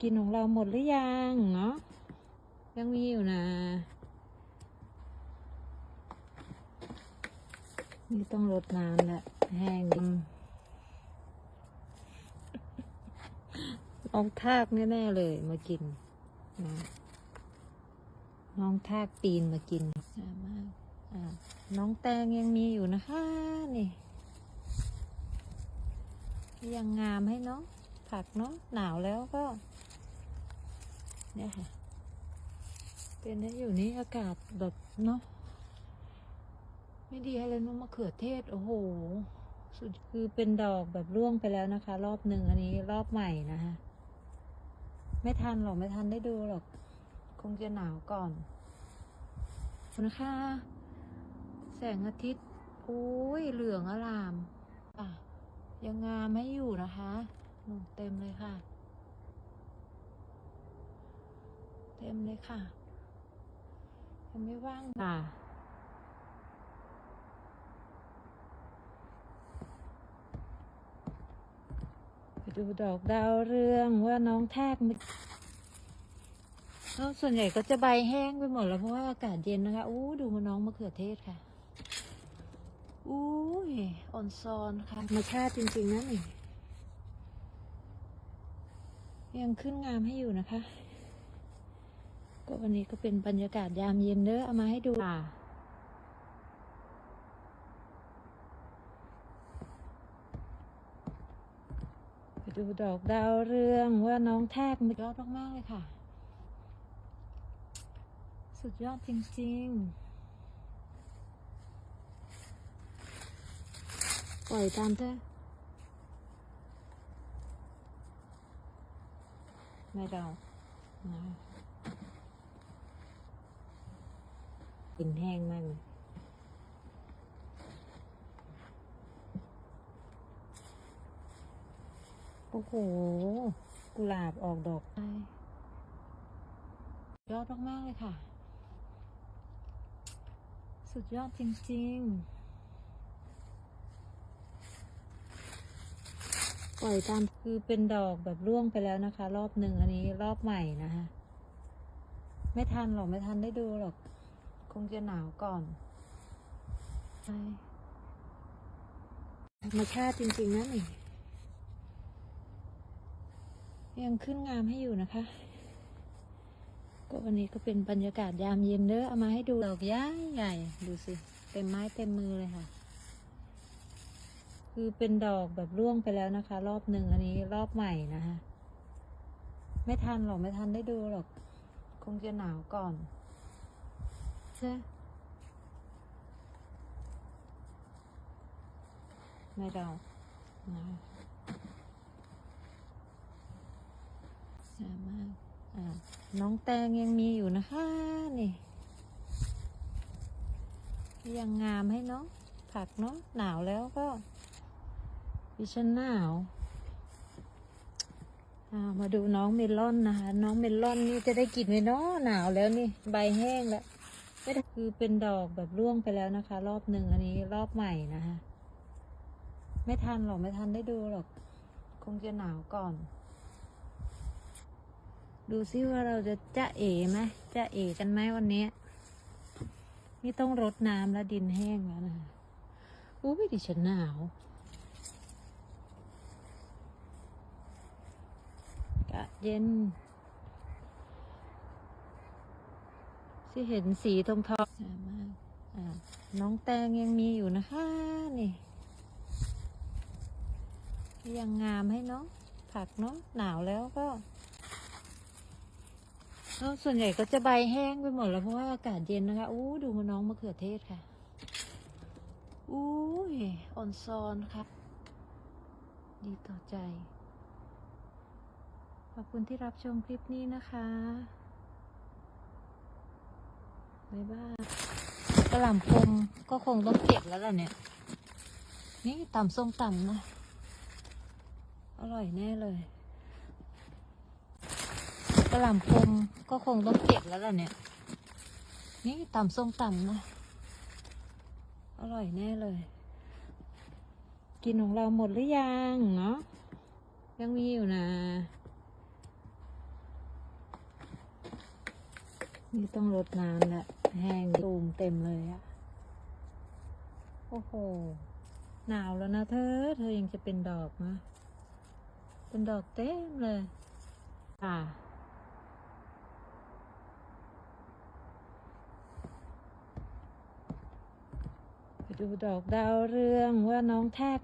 กินของเราหมดหรือยังเนาะยังมีอยู่นะนี่ต้องรดน้ำแหละแห้งดิน้องทากแน่ๆเลยมากินนะน้องทากปีนมากินสามารถอ่าน้องแตงยังมีอยู่นะคะนี่ ยังงามให้เนาะผักเนาะหนาวแล้วก็ เนี่ยค่ะ เป็นได้อยู่นี่อากาศแบบเนาะไม่ดีอะไรเนอะมะเขือเทศ โอ้โห สุดคือเป็นดอกแบบร่วงไปแล้วนะคะ รอบหนึ่งอันนี้รอบใหม่นะคะไม่ทันหรอก ไม่ทันได้ดูหรอก คงจะหนาวก่อนคุณค่ะแสงอาทิตย์โอ้ยเหลืองอลาม อะ ยังงามไม่อยู่นะคะนู่นเต็มเลยค่ะ เต็มเลยค่ะ ยังไม่ว่างค่ะไปดูดอกดาวเรืองว่าน้องแทกมันแล้วส่วนใหญ่ก็จะใบแห้งไปหมดแล้วเพราะว่าอากาศเย็นนะคะอู้ดูมาน้องมะเขือเทศค่ะอุ้ยออนซอนค่ะธรรมชาติจริงๆนะนี่ยังขึ้นงามให้อยู่นะคะ ก็วันนี้ก็เป็นบรรยากาศยามเย็นเด้อเอามาให้ดูค่ะไปดูดอกดาวเรืองว่าน้องแทกมันยอดมากๆเลยค่ะ สุดยอดจริง ๆปล่อยตามเถอะไม่เรานะ กินแห้งมากเลยโอ้โห กุหลาบออกดอกได้ยอดมากๆเลยค่ะ สุดยอดจริง ๆ ปล่อยตามคือเป็นดอกแบบร่วงไปแล้วนะคะ รอบหนึ่งอันนี้รอบใหม่นะคะ ไม่ทันหรอก ไม่ทันได้ดูหรอก คงจะหนาวก่อนใช่ธรรมชาติจริงๆนะนี่ยังขึ้นงามให้อยู่นะคะ ก็วันนี้ก็เป็นบรรยากาศยามเย็นเด้อเอามาให้ดูดอกใหญ่ใหญ่ดูสิ เต็มไม้เต็มมือเลยค่ะ คือเป็นดอกแบบร่วงไปแล้วนะคะ รอบหนึ่งอันนี้รอบใหม่นะคะ ไม่ทันหรอก ไม่ทันได้ดูหรอก คงจะหนาวก่อน ใช่ไม่เรานะสามารถน้องแตงยังมีอยู่นะคะ นี่ ยังงามให้เนาะผักเนาะหนาวแล้วก็ดิฉันหนาวอ่ามาดูน้องเมลอนนะคะ น้องเมลอนนี่จะได้กินไหมเนาะหนาวแล้วนี่ ใบแห้งแล้ว คือเป็นดอกแบบร่วงไปแล้วนะคะ รอบหนึ่งอันนี้รอบใหม่นะคะไม่ทันหรอกไม่ทันได้ดูหรอก คงจะหนาวก่อน ดูซิว่าเราจะจะเอ๋ไหมจะเอ๋กันไหมวันนี้ นี่ต้องรดน้ำแล้วดินแห้งแล้วนะอู้ยดิฉันหนาวกาศเย็น ที่เห็นสีทองทองสามารถน้องแตงยังมีอยู่นะคะนี่ยังงามให้เนาะผักเนาะหนาวแล้วก็แล้วส่วนใหญ่ก็จะใบแห้งไปหมดแล้วเพราะว่าอากาศเย็นนะคะอู้ดูมาน้องมะเขือเทศค่ะอู้ยออนซอนครับดีต่อใจ ขอบคุณที่รับชมคลิปนี้นะคะ บ๊ายบายกระหล่ำพมก็คงต้องเก็บแล้วล่ะเนี่ย นี่ต่ำส้มต่ำนะ อร่อยแน่เลยกระหล่ำพมก็คงต้องเก็บแล้วล่ะเนี่ย นี่ตำส้มตำนะ อร่อยแน่เลย กินของเราหมดหรือยังเนาะ ยังมีอยู่นะนี่ต้องรดน้ำละ แห้งตูมเต็มเลยอะโอ้โห หนาวแล้วนะเธอ เธอยังจะเป็นดอกนะ เป็นดอกเต็มเลยอ่าไปดูดอกดาวเรืองว่าน้องแทก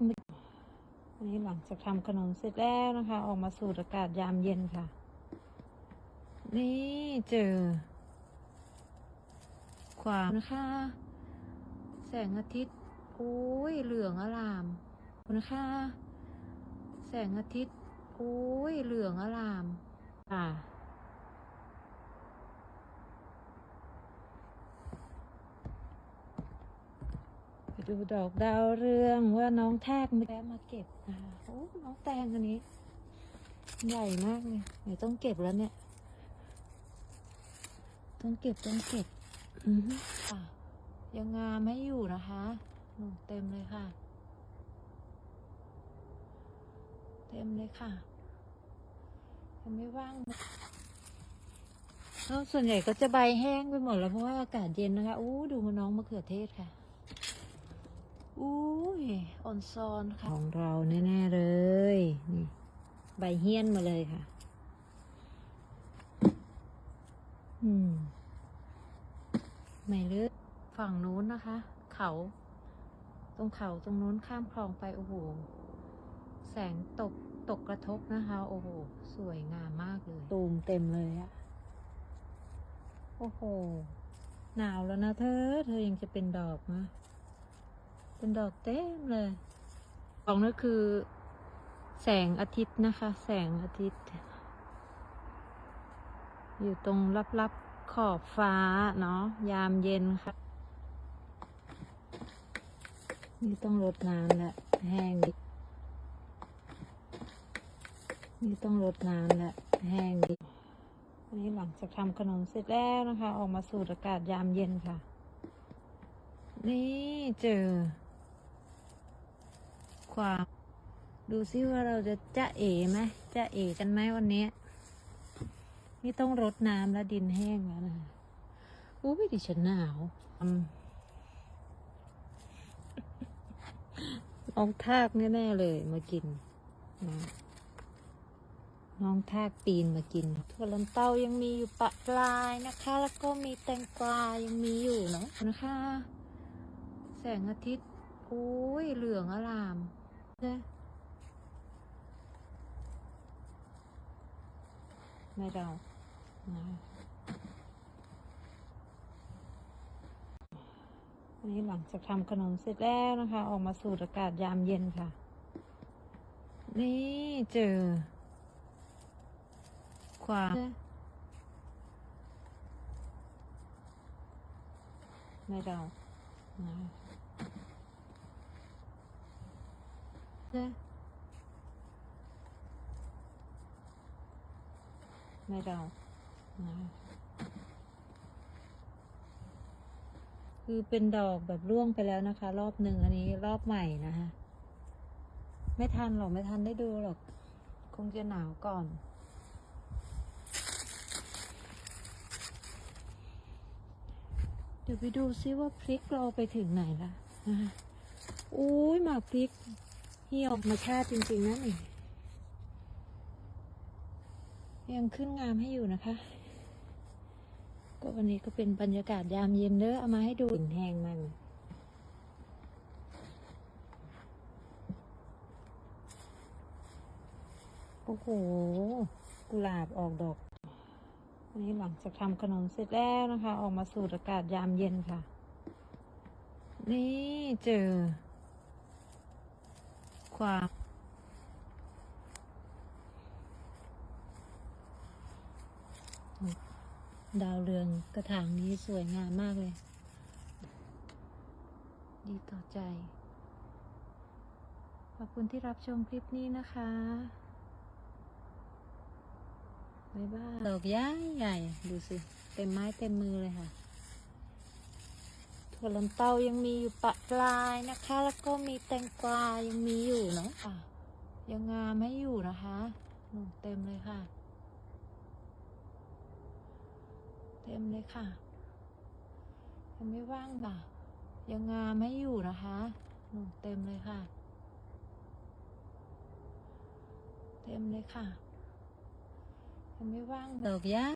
อันนี้หลังจากทำขนมเสร็จแล้วนะคะ ออกมาสูดอากาศยามเย็นค่ะ นี่เจอ ความนะคะ แสงอาทิตย์ โอ้ยเหลืองอลามนะคะ แสงอาทิตย์ โอ้ยเหลืองอลามอ่าไปดูดอกดาวเรืองว่าน้องแทกมาแล้วมาเก็บอ่าโอ้น้องแตงอันนี้ ใหญ่มากเลยเดี๋ยวต้องเก็บแล้วเนี่ย ต้องเก็บต้องเก็บอือฮึ ค่ะ ยังงามไม่อยู่นะคะหนูเต็มเลยค่ะ เต็มเลยค่ะยังไม่ว่างแล้วส่วนใหญ่ก็จะใบแห้งไปหมดแล้วเพราะว่าอากาศเย็นนะคะอู้ดูมาน้องมะเขือเทศค่ะอู้ยออนซอนค่ะของเราแน่ๆเลยนี่ใบเฮี้ยนมาเลยค่ะ อืม ไม่ลึกฝั่งนู้นนะคะ เขา ตรงเขาตรงนู้นข้ามคลองไปโอ้โหแสงตกตกกระทบนะคะ โอ้โห สวยงามมากเลย ตูมเต็มเลยอะโอ้โห หนาวแล้วนะเธอ เธอยังจะเป็นดอกนะเป็นดอกเต็มเลยดอกนั่นคือ แสงอาทิตย์นะคะ แสงอาทิตย์ อยู่ตรงลับๆ ขอบฟ้าเนาะยามเย็นค่ะ นี่ต้องรดน้ำละแห้งดินี่ต้องรดน้ำละแห้งดิอันนี้หลังจากทำขนมเสร็จแล้วนะคะ ออกมาสูดอากาศยามเย็นค่ะ นี่เจอ ความ ดูซิว่าเราจะจะเอ๋ไหมจะเอ๋กันไหมวันนี้ นี่ต้องรดน้ำแล้วดินแห้งแล้วนะอู้ไม่ดิฉันหนาวน้องทากแน่ๆเลยมากินนะน้องทากปีนมากินถั่วลันเต้ายังมีอยู่ปะปลายนะคะ แล้วก็มีแตงกวายังมีอยู่เนาะนะคะ แสงอาทิตย์โอ้ยเหลืองอลามนะ ไม่เรานะอันนี้หลังจากทำขนมเสร็จแล้วนะคะ ออกมาสูดอากาศยามเย็นค่ะ นี่เจอ ความไม่เรานะ ไม่เรานะคือเป็นดอกแบบร่วงไปแล้วนะคะ รอบหนึ่งอันนี้รอบใหม่นะคะไม่ทันหรอกไม่ทันได้ดูหรอก คงจะหนาวก่อน เดี๋ยวไปดูซิว่าพริกเราไปถึงไหนละนะคะอุ้ยหมากพริกเหี่ยวมาชาติจริงๆนะนี่ ยังขึ้นงามให้อยู่นะคะ ก็วันนี้ก็เป็นบรรยากาศยามเย็นเด้อเอามาให้ดูกลิ่นแห้งมันโอ้โห กุหลาบออกดอกอันนี้หลังจากทำขนมเสร็จแล้วนะคะ ออกมาสูดอากาศยามเย็นค่ะ นี่เจอ ความ ดาวเรืองกระถางนี้สวยงามมากเลย ดีต่อใจ ขอบคุณที่รับชมคลิปนี้นะคะ บ๊ายบายดอกใหญ่ใหญ่ ดูสิ เต็มไม้เต็มมือเลยค่ะถั่วลันเตายังมีอยู่ปะปลายนะคะ แล้วก็มีแตงกวายังมีอยู่เนาะอะยังงามไม่อยู่นะคะหนูเต็ มเลยค่ะเเต็มเลยค่ะ ยังไม่ว่างค่ะ ยังงามไม่อยู่นะคะหนู่นเต็มเลยค่ะ เต็มเลยค่ะ ยังไม่ว่างดอกยะ